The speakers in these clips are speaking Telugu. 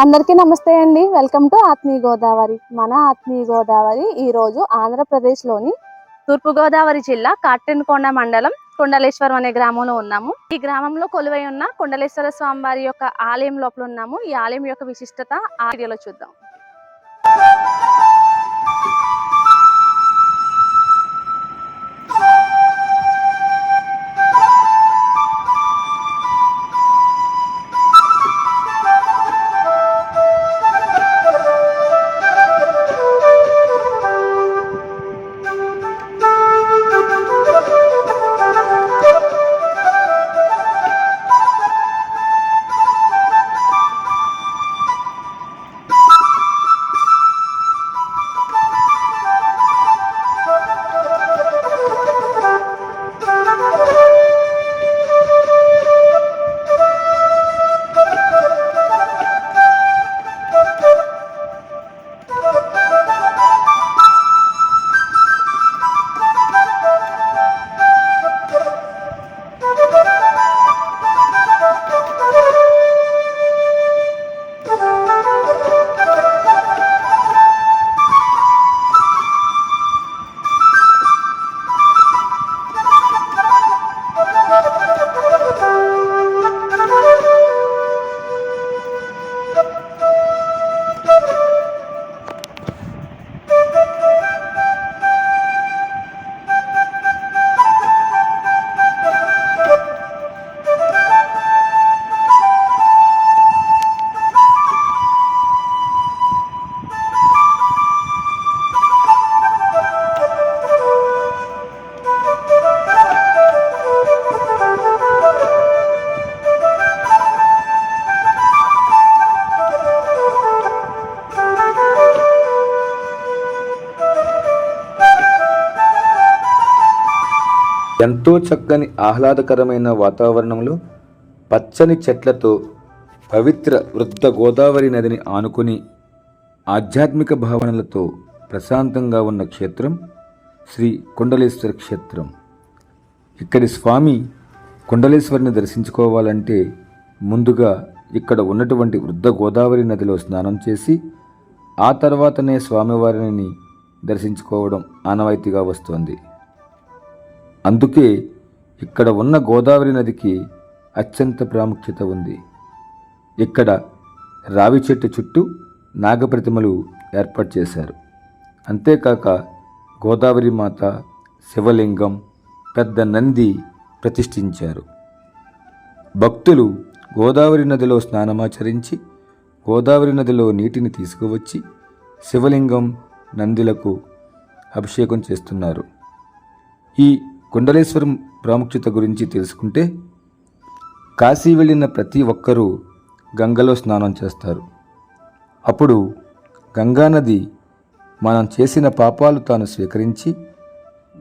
అందరికీ నమస్తే అండి. వెల్కమ్ టు ఆత్మీయ గోదావరి. మన ఆత్మీయ గోదావరి ఈ రోజు ఆంధ్రప్రదేశ్లోని తూర్పు గోదావరి జిల్లా కాటెన్కొండ మండలం కొండలేశ్వరం అనే గ్రామంలో ఉన్నాము. ఈ గ్రామంలో కొలువై ఉన్న కొండలేశ్వర స్వామి వారి యొక్క ఆలయం లోపల ఉన్నాము. ఈ ఆలయం యొక్క విశిష్టత ఆ వీడియోలో చూద్దాం. ఎంతో చక్కని ఆహ్లాదకరమైన వాతావరణంలో పచ్చని చెట్లతో పవిత్ర వృద్ధ గోదావరి నదిని ఆనుకుని ఆధ్యాత్మిక భావనలతో ప్రశాంతంగా ఉన్న క్షేత్రం శ్రీ కుండలేశ్వర క్షేత్రం. ఇక్కడి స్వామి కుండలేశ్వరిని దర్శించుకోవాలంటే ముందుగా ఇక్కడ ఉన్నటువంటి వృద్ధ గోదావరి నదిలో స్నానం చేసి ఆ తర్వాతనే స్వామివారిని దర్శించుకోవడం ఆనవాయితీగా వస్తోంది. అందుకే ఇక్కడ ఉన్న గోదావరి నదికి అత్యంత ప్రాముఖ్యత ఉంది. ఇక్కడ రావి చెట్టు చుట్టూ నాగప్రతిమలు ఏర్పాటు చేశారు. అంతేకాక గోదావరి మాత శివలింగం పెద్ద నంది ప్రతిష్ఠించారు. భక్తులు గోదావరి నదిలో స్నానమాచరించి గోదావరి నదిలో నీటిని తీసుకువచ్చి శివలింగం నందులకు అభిషేకం చేస్తున్నారు. ఈ కుండలేశ్వరం ప్రాముఖ్యత గురించి తెలుసుకుంటే కాశీ వెళ్ళిన ప్రతి ఒక్కరూ గంగలో స్నానం చేస్తారు. అప్పుడు గంగానది మనం చేసిన పాపాలు తాను స్వీకరించి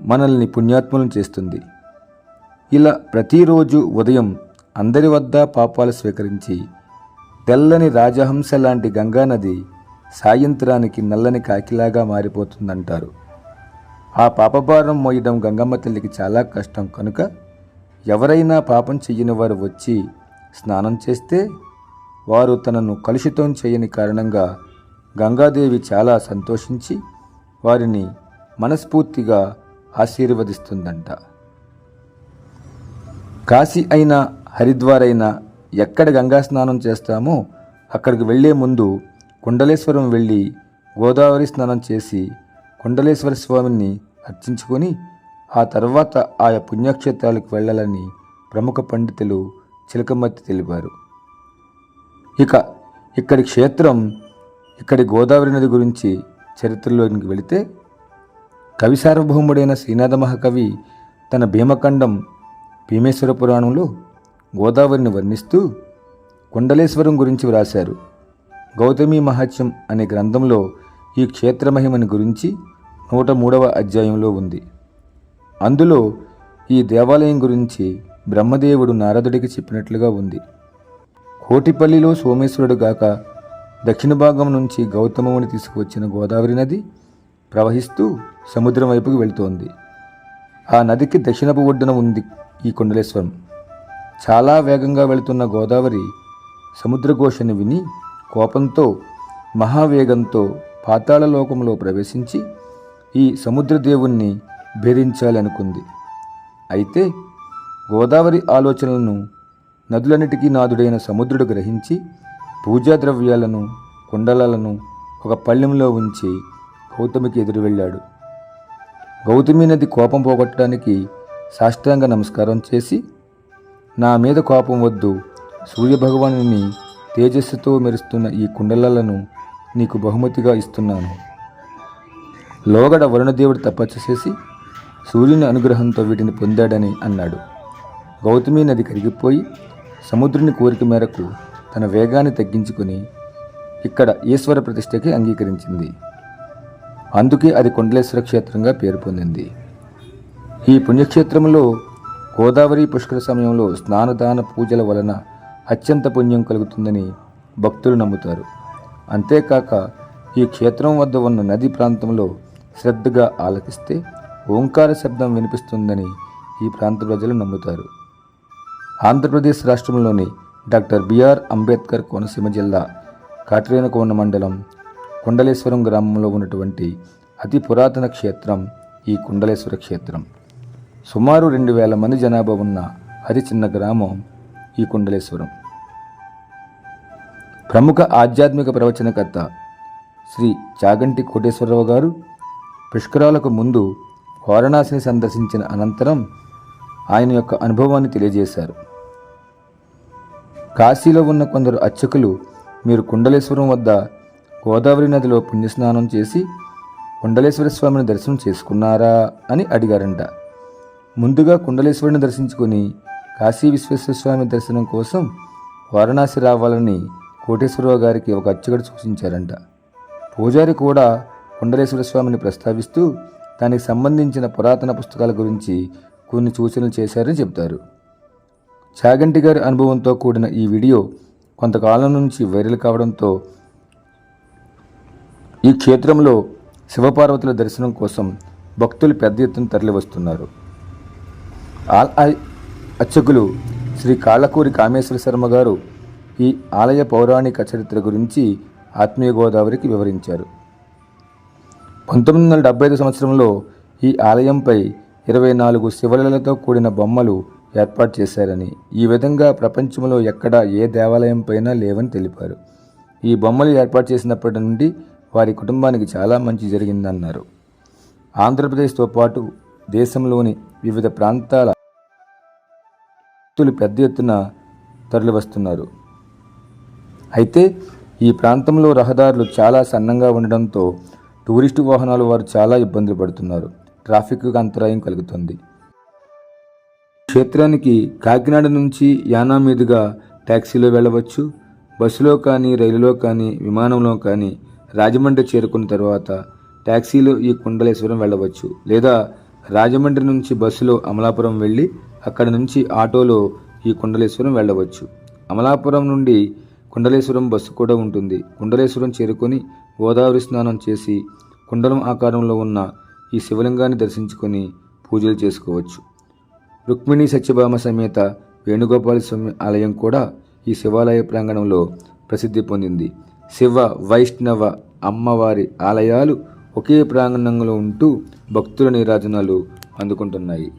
మనల్ని పుణ్యాత్మలను చేస్తుంది. ఇలా ప్రతిరోజు ఉదయం అందరి వద్ద పాపాలు స్వీకరించి తెల్లని రాజహంస లాంటి గంగానది సాయంత్రానికి నల్లని కాకిలాగా మారిపోతుందంటారు. ఆ పాపభారం మోయడం గంగమ్మ తల్లికి చాలా కష్టం. కనుక ఎవరైనా పాపం చెయ్యని వారు వచ్చి స్నానం చేస్తే వారు తనను కలుషితం చేయని కారణంగా గంగాదేవి చాలా సంతోషించి వారిని మనస్ఫూర్తిగా ఆశీర్వదిస్తుందంట. కాశీ అయినా హరిద్వార్ అయినా ఎక్కడ గంగా స్నానం చేస్తామో అక్కడికి వెళ్ళే ముందు కుండలేశ్వరం వెళ్ళి గోదావరి స్నానం చేసి కుండలేశ్వర స్వామిని అర్చించుకొని ఆ తర్వాత ఆయా పుణ్యక్షేత్రాలకు వెళ్ళాలని ప్రముఖ పండితులు చిలకమర్తి తెలిపారు. ఇక ఇక్కడి క్షేత్రం ఇక్కడి గోదావరి నది గురించి చరిత్రలోనికి వెళితే కవి సార్వభౌముడైన శ్రీనాథ మహాకవి తన భీమఖండం భీమేశ్వర పురాణంలో గోదావరిని వర్ణిస్తూ కుండలేశ్వరం గురించి వ్రాశారు. గౌతమి మహాత్యం అనే గ్రంథంలో ఈ క్షేత్ర మహిమని గురించి నూట మూడవ అధ్యాయంలో ఉంది. అందులో ఈ దేవాలయం గురించి బ్రహ్మదేవుడు నారదుడికి చెప్పినట్లుగా ఉంది. కోటిపల్లిలో సోమేశ్వరుడు గాక దక్షిణ భాగం నుంచి గౌతమముని తీసుకువచ్చిన గోదావరి నది ప్రవహిస్తూ సముద్రం వైపుకు వెళుతోంది. ఆ నదికి దక్షిణపు ఒడ్డున ఉంది ఈ కొండలేశ్వరం. చాలా వేగంగా వెళుతున్న గోదావరి సముద్రఘోషను విని కోపంతో మహావేగంతో పాతాళలోకంలో ప్రవేశించి ఈ సముద్రదేవుణ్ణి భేదించాలనుకుంది. అయితే గోదావరి ఆలోచనలను నదులన్నిటికీ నాదుడైన సముద్రుడు గ్రహించి పూజా ద్రవ్యాలను కుండలాలను ఒక పళ్ళెంలో ఉంచి గౌతమికి ఎదురు వెళ్ళాడు. గౌతమి నది కోపం పోగొట్టడానికి సాష్టాంగ నమస్కారం చేసి నా మీద కోపం వద్దు సూర్యభగవానుని తేజస్సుతో మెరుస్తున్న ఈ కుండలాలను నీకు బహుమతిగా ఇస్తున్నాను. లోగడ వరుణదేవుడు తపస్సు చేసి సూర్యుని అనుగ్రహంతో వీటిని పొందాడని అన్నాడు. గౌతమి నది కరిగిపోయి సముద్రుని కోరిక మేరకు తన వేగాన్ని తగ్గించుకొని ఇక్కడ ఈశ్వర ప్రతిష్టకి అంగీకరించింది. అందుకే అది కొండలేశ్వర క్షేత్రంగా పేరు పొందింది. ఈ పుణ్యక్షేత్రంలో గోదావరి పుష్కర సమయంలో స్నానదాన పూజల వలన అత్యంత పుణ్యం కలుగుతుందని భక్తులు నమ్ముతారు. అంతేకాక ఈ క్షేత్రం వద్ద ఉన్న నది ప్రాంతంలో శ్రద్ధగా ఆలకిస్తే ఓంకార శబ్దం వినిపిస్తుందని ఈ ప్రాంత ప్రజలు నమ్ముతారు. ఆంధ్రప్రదేశ్ రాష్ట్రంలోని డాక్టర్ బిఆర్ అంబేద్కర్ కోనసీమ జిల్లా కాట్రేనకోన మండలం కుండలేశ్వరం గ్రామంలో ఉన్నటువంటి అతి పురాతన క్షేత్రం ఈ కుండలేశ్వర క్షేత్రం. సుమారు రెండు వేల మంది జనాభా ఉన్న అతి చిన్న గ్రామం ఈ కుండలేశ్వరం. ప్రముఖ ఆధ్యాత్మిక ప్రవచనకర్త శ్రీ చాగంటి కోటేశ్వరరావు గారు పుష్కరాలకు ముందు వారణాసిని సందర్శించిన అనంతరం ఆయన యొక్క అనుభవాన్ని తెలియజేశారు. కాశీలో ఉన్న కొందరు అర్చకులు మీరు కుండలేశ్వరం వద్ద గోదావరి నదిలో పుణ్యస్నానం చేసి కుండలేశ్వర స్వామిని దర్శనం చేసుకున్నారా అని అడిగారంట. ముందుగా కుండలేశ్వరుని దర్శించుకొని కాశీ విశ్వేశ్వర స్వామి దర్శనం కోసం వారణాసి రావాలని కోటేశ్వరరావు గారికి ఒక అర్చకుడు సూచించారంట. పూజారి కూడా కుండలేశ్వర స్వామిని ప్రస్తావిస్తూ దానికి సంబంధించిన పురాతన పుస్తకాల గురించి కొన్ని సూచనలు చేశారని చెబుతారు. చాగంటి గారి అనుభవంతో కూడిన ఈ వీడియో కొంతకాలం నుంచి వైరల్ కావడంతో ఈ క్షేత్రంలో శివపార్వతుల దర్శనం కోసం భక్తులు పెద్ద ఎత్తున తరలివస్తున్నారు. ఆలయ అర్చకులు శ్రీ కాళ్ళకూరి కామేశ్వర శర్మ గారు ఈ ఆలయ పౌరాణిక చరిత్ర గురించి ఆత్మీయ గోదావరికి వివరించారు. పంతొమ్మిది వందల డెబ్బై ఐదు సంవత్సరంలో ఈ ఆలయంపై ఇరవై నాలుగు శివలలతో కూడిన బొమ్మలు ఏర్పాటు చేశారని ఈ విధంగా ప్రపంచంలో ఎక్కడా ఏ దేవాలయం పైన లేవని తెలిపారు. ఈ బొమ్మలు ఏర్పాటు చేసినప్పటి నుండి వారి కుటుంబానికి చాలా మంచి జరిగిందన్నారు. ఆంధ్రప్రదేశ్తో పాటు దేశంలోని వివిధ ప్రాంతాల భక్తులు పెద్ద ఎత్తున తరలివస్తున్నారు. అయితే ఈ ప్రాంతంలో రహదారులు చాలా సన్నంగా ఉండడంతో టూరిస్టు వాహనాలు వారు చాలా ఇబ్బందులు పడుతున్నారు. ట్రాఫిక్ అంతరాయం కలుగుతుంది. క్షేత్రానికి కాకినాడ నుంచి యానా మీదుగా ట్యాక్సీలో వెళ్ళవచ్చు. బస్సులో కానీ రైలులో కానీ విమానంలో కానీ రాజమండ్రి చేరుకున్న తర్వాత ట్యాక్సీలో ఈ కుండలేశ్వరం వెళ్ళవచ్చు. లేదా రాజమండ్రి నుంచి బస్సులో అమలాపురం వెళ్ళి అక్కడ నుంచి ఆటోలో ఈ కుండలేశ్వరం వెళ్ళవచ్చు. అమలాపురం నుండి కుండలేశ్వరం బస్సు కూడా ఉంటుంది. కుండలేశ్వరం చేరుకొని గోదావరి స్నానం చేసి కుండలం ఆకారంలో ఉన్న ఈ శివలింగాన్ని దర్శించుకొని పూజలు చేసుకోవచ్చు. రుక్మిణి సత్యభామ సమేత వేణుగోపాల స్వామి ఆలయం కూడా ఈ శివాలయ ప్రాంగణంలో ప్రసిద్ధి పొందింది. శివ వైష్ణవ అమ్మవారి ఆలయాలు ఒకే ప్రాంగణంలో ఉంటూ భక్తుల నీరాజనాలు అందుకుంటున్నాయి.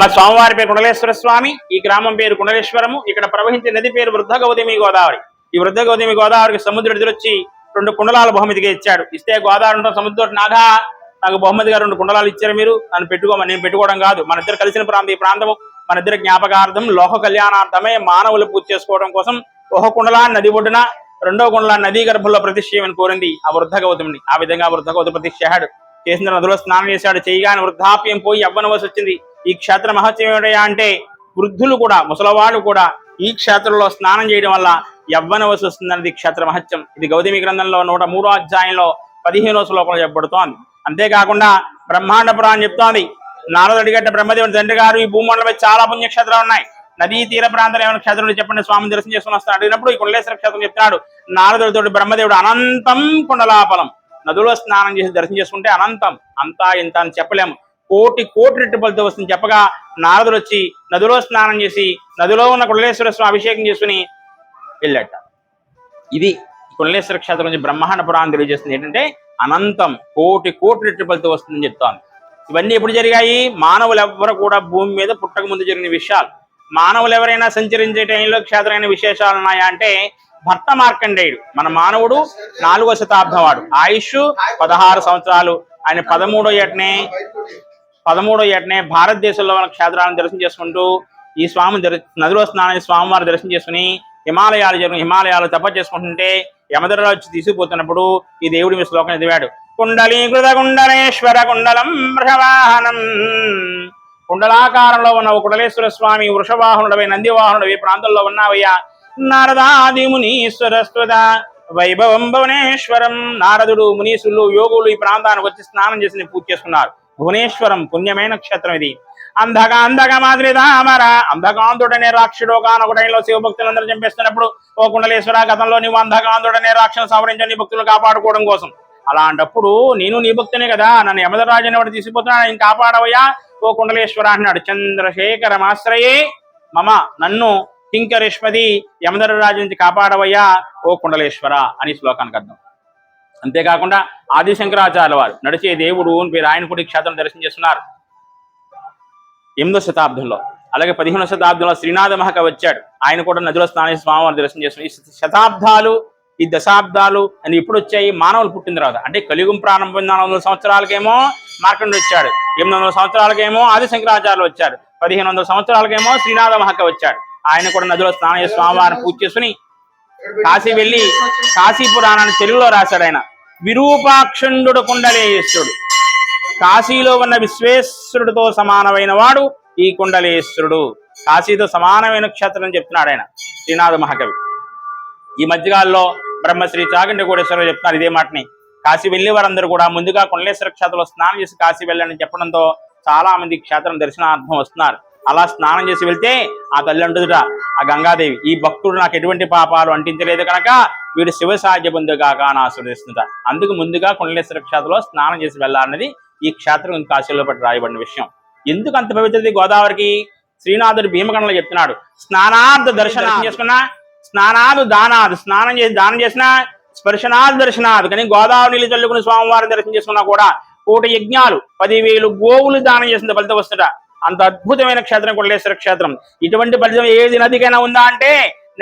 మా స్వామివారి పేరు కుండలేశ్వర స్వామి ఈ గ్రామం పేరు కుండలేశ్వరము ఇక్కడ ప్రవహించే నది పేరు వృద్ధ గౌతమి గోదావరి. ఈ వృద్ధ గౌతమి గోదావరికి సముద్రుడు ఎదురొచ్చి రెండు కుండలాల బహుమతిగా ఇచ్చాడు. ఇస్తే గోదావరి ఉంటాం సముద్రం నాగా. నాకు బహుమతిగా రెండు కుండలాలు ఇచ్చారు మీరు నన్ను పెట్టుకోమని నేను పెట్టుకోవడం కాదు. మన ఇద్దరు కలిసిన ప్రాంతం ఈ ప్రాంతము మన ఇద్దరు జ్ఞాపకార్థం లోక కళ్యాణార్థమే మానవులు పూజ చేసుకోవడం కోసం ఒక కుండలా నది ఒడ్డున రెండో కుండలా నదీ గర్భంలో ప్రతిష్ఠేయమని కోరింది ఆ వృద్ధ గౌతముని. ఆ విధంగా వృద్ధ గౌతమి ప్రతిష్ఠాడు. చేశాడు చేసిన నదిలో స్నానం చేశాడు. చేయగానే వృద్ధాప్యం పోయి యవ్వనవసి వచ్చింది. ఈ క్షేత్ర మహత్యం ఏమిటయా అంటే వృద్ధులు కూడా ముసలవాళ్ళు కూడా ఈ క్షేత్రంలో స్నానం చేయడం వల్ల యవ్వనవసి వస్తుందన్నది క్షేత్ర మహత్యం. ఇది గౌతమి గ్రంథంలో నూట మూడో అధ్యాయంలో పదిహేనో శ్లోకంలో చెప్పబడుతోంది. అంతేకాకుండా బ్రహ్మాండ పురాణం చెప్తోంది నారదుడు అడిగట్ట బ్రహ్మదేవుని తండ్రి గారు ఈ భూమండలపై చాలా పుణ్యక్షేత్రాలు ఉన్నాయి. నదీ తీర ప్రాంతాలు ఏమైనా క్షేత్రంలో చెప్పండి స్వామి దర్శనం చేసుకుని వస్తాను అడిగినప్పుడు ఈ కుండలేశ్వర క్షేత్రం చెప్తున్నాడు నారదుడితో బ్రహ్మదేవుడు అనంతం కుండలాపలం నదిలో స్నానం చేసి దర్శనం చేసుకుంటే అనంతం. అంతా ఇంత అని చెప్పలేము. కోటి కోటి రెట్టు ఫలితం వస్తుంది చెప్పగా నారదుడు వచ్చి నదిలో స్నానం చేసి నదిలో ఉన్న కుండలేశ్వర స్వామి అభిషేకం చేసుకుని వెళ్ళట. ఇది కుండలేశ్వర క్షేత్రం నుంచి బ్రహ్మాండ పురాణం తెలియజేస్తుంది. ఏంటంటే అనంతం కోటి కోటి రెట్టు ఫలితం వస్తుందని చెప్తాను ఇవన్నీ ఎప్పుడు జరిగాయి? మానవులు ఎవ్వరు కూడా భూమి మీద పుట్టక ముందు జరిగిన విషయాలు. మానవులు ఎవరైనా సంచరించే టైంలో క్షేత్రమైన విశేషాలు ఉన్నాయా అంటే భర్త మార్కండేయుడు. మన మానవుడు నాలుగో శతాబ్దం వాడు. ఆయుష్ పదహారు సంవత్సరాలు. ఆయన పదమూడో ఏటనే పదమూడో ఏటనే భారతదేశంలో ఉన్న క్షేత్రాలను దర్శనం చేసుకుంటూ ఈ స్వామి నదిలో స్నానం స్వామివారి దర్శనం చేసుకుని హిమాలయాలు జరిగిన హిమాలయాలు తప చేసుకుంటుంటే యమధరరాజు తీసుకుపోతున్నప్పుడు ఈ దేవుడి మీ శ్లోకం చదివాడు. కుండలీకృత కుండలేశ్వర కుండలం వృషవాహనం కుండలాకారంలో ఉన్న కుండలేశ్వర స్వామి వృషవాహనుడవై నందివాహనుడవి ప్రాంతంలో ఉన్నావయ్యా? నారదాది మునీశ్వరస్వద వైభవం భువనేశ్వరం. నారదుడు మునీసులు యోగులు ఈ ప్రాంతానికి వచ్చి స్నానం చేసి పూజ చేసుకున్నారు. భువనేశ్వరం పుణ్యమైన క్షేత్రం ఇది. అంధగా అంధక మాదిరి దామర అంధకాంధుడనే రాక్షుడు ఒకనొక టైంలో శివభక్తులందరూ చంపేస్తున్నప్పుడు ఓ కుండలేశ్వర గతంలో నువ్వు అంధకాంధుడనే రాక్షను సవరించని నీ భక్తులు కాపాడుకోవడం కోసం. అలాంటప్పుడు నేను నీ భక్తునే కదా. నన్ను యమదరాజు అనేవాడు తీసుకుపోతున్నా నేను కాపాడవయ్యా. ఓ కుండలేశ్వర అన్నాడు చంద్రశేఖరమాశ్రయే మమ నన్ను కింకరేష్మది యమధరరాజు నుంచి కాపాడవయ్యా ఓ కుండలేశ్వర అని శ్లోకానికి అర్థం. అంతేకాకుండా ఆది శంకరాచార్య వారు నడిచే దేవుడు అని పేరు ఆయన కూడా ఈ క్షేత్రం దర్శనం చేస్తున్నారు. ఎనిమిదో శతాబ్దంలో అలాగే పదిహేనో శతాబ్దంలో శ్రీనాథ మహక వచ్చాడు. ఆయన కూడా నదిలో స్నాని స్వామివారిని దర్శనం చేస్తున్నారు. ఈ శతాబ్దాలు ఈ దశాబ్దాలు అని ఎప్పుడు వచ్చాయి? మానవులు పుట్టిన తర్వాత. అంటే కలియుగం ప్రారంభం నాలుగు వందల సంవత్సరాలకేమో మార్కండు వచ్చాడు. ఎనిమిది వందల సంవత్సరాలకేమో ఆది వచ్చాడు వచ్చారు. పదిహేను వందల సంవత్సరాలకేమో శ్రీనాథ మహక వచ్చాడు. ఆయన కూడా నదిలో స్నానం స్వామివారిని పూజ చేసుకుని కాశీ వెళ్ళి కాశీ పురాణాన్ని తెలుగులో రాశాడు ఆయన. విరూపాక్షుండు కుండలేశ్వరుడు. కాశీలో ఉన్న విశ్వేశ్వరుడితో సమానమైన వాడు ఈ కుండలేశ్వరుడు. కాశీతో సమానమైన క్షేత్రం చెప్తున్నాడు ఆయన శ్రీనాథ మహాకవి. ఈ మధ్యకాలంలో బ్రహ్మశ్రీ చాగండి కోటేశ్వరరావు చెప్తున్నారు ఇదే మాటని. కాశీ వెళ్ళే వారందరూ కూడా ముందుగా కుండలేశ్వర క్షేత్రంలో స్నానం చేసి కాశీ వెళ్ళని చెప్పడంతో చాలా మంది క్షేత్రం దర్శనార్థం వస్తున్నారు. అలా స్నానం చేసి వెళ్తే ఆ తల్లి ఆ గంగాదేవి ఈ భక్తుడు నాకు ఎటువంటి పాపాలు అంటించలేదు కనుక వీడు శివ సాధ్య కాక అని ఆశ్రదిస్తుందట అందుకు ముందుగా కుండలేశ్వర క్షేత్రంలో స్నానం చేసి వెళ్ళాలన్నది ఈ క్షేత్రం కాశీలో పట్టి రాయబడిన విషయం. ఎందుకు అంత పవిత్రది గోదావరికి? శ్రీనాథుడు భీమకండలో చెప్తున్నాడు. స్నానార్థ దర్శనం చేసుకున్నా స్నానాదు దానాదు స్నానం చేసి దానం చేసినా స్పర్శనాథ్ దర్శనాథ్ కానీ గోదావరి నీళ్ళు చల్లుకుని స్వామివారి దర్శనం చేసుకున్నా కూడా కోట యజ్ఞాలు పదివేలు గోవులు దానం చేసిన ఫలితం వస్తుంట. అంత అద్భుతమైన క్షేత్రం కొండలేశ్వర క్షేత్రం. ఇటువంటి ఫలితం ఏది నదికైనా ఉందా అంటే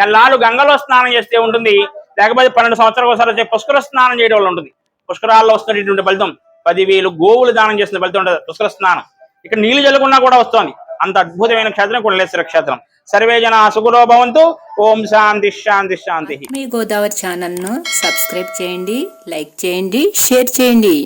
నెల్లాలు గంగలో స్నానం చేస్తే ఉంటుంది. లేకపోతే పన్నెండు సంవత్సరాలు ఒకసారి వచ్చే పుష్కర స్నానం చేయడం వల్ల ఉంటుంది. పుష్కరాల్లో వస్తున్నటువంటి ఫలితం పదివేలు గోవులు దానం చేసిన ఫలితం ఉంటుంది. పుష్కర స్నానం. ఇక్కడ నీళ్ళు జల్లుకున్నా కూడా వస్తోంది. అంత అద్భుతమైన క్షేత్రం కుండలేశ్వర క్షేత్రం. సర్వే జన సుఖలో భవంతు. ఓం శాంతి శాంతి శాంతి. మీ గోదావరి ఛానల్ను సబ్స్క్రైబ్ చేయండి లైక్ చేయండి షేర్ చేయండి.